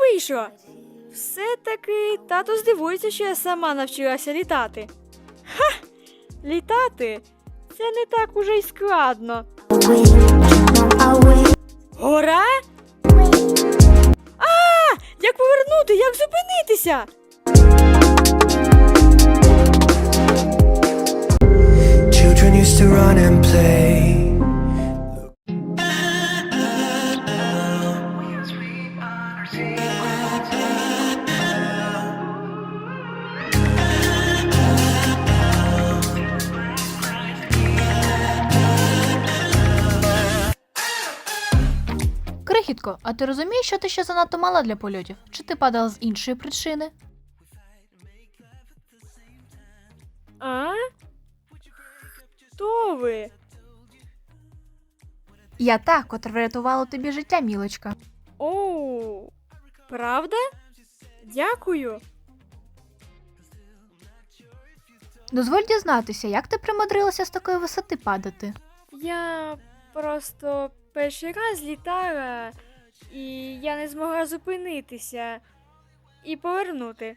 вийшло. Все-таки тато здивується, що я сама навчилася літати. Ха! Літати це не так уже й складно. Гора? А! Як повернути? Як зупинитися? Крихітко, а ти розумієш, що ти ще занадто мала для польотів? Чи ти падала з іншої причини? А? Хто ви? Я та, котра врятувала тобі життя, мілочка. Оу, правда? Дякую. Дозволь дізнатися, як ти примудрилася з такої висоти падати? Я просто перший раз літала, і я не змогла зупинитися і повернути.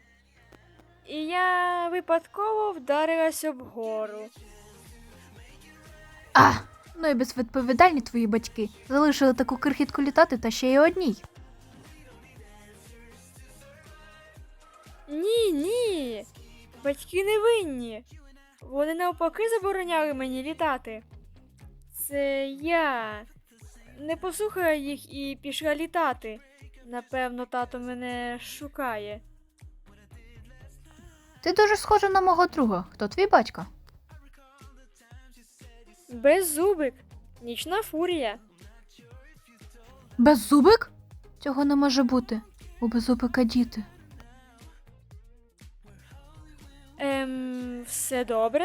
І я випадково вдарилась об гору. А, ну і безвідповідальні твої батьки залишили таку крихітку літати та ще й одній. Ні, ні. Батьки не винні. Вони навпаки забороняли мені літати. Це я не послухала їх і пішла літати. Напевно, тато мене шукає. Ти дуже схожа на мого друга. Хто твій батько? Беззубик, нічна фурія. Беззубик? Цього не може бути. У беззубика діти. Ем, все добре?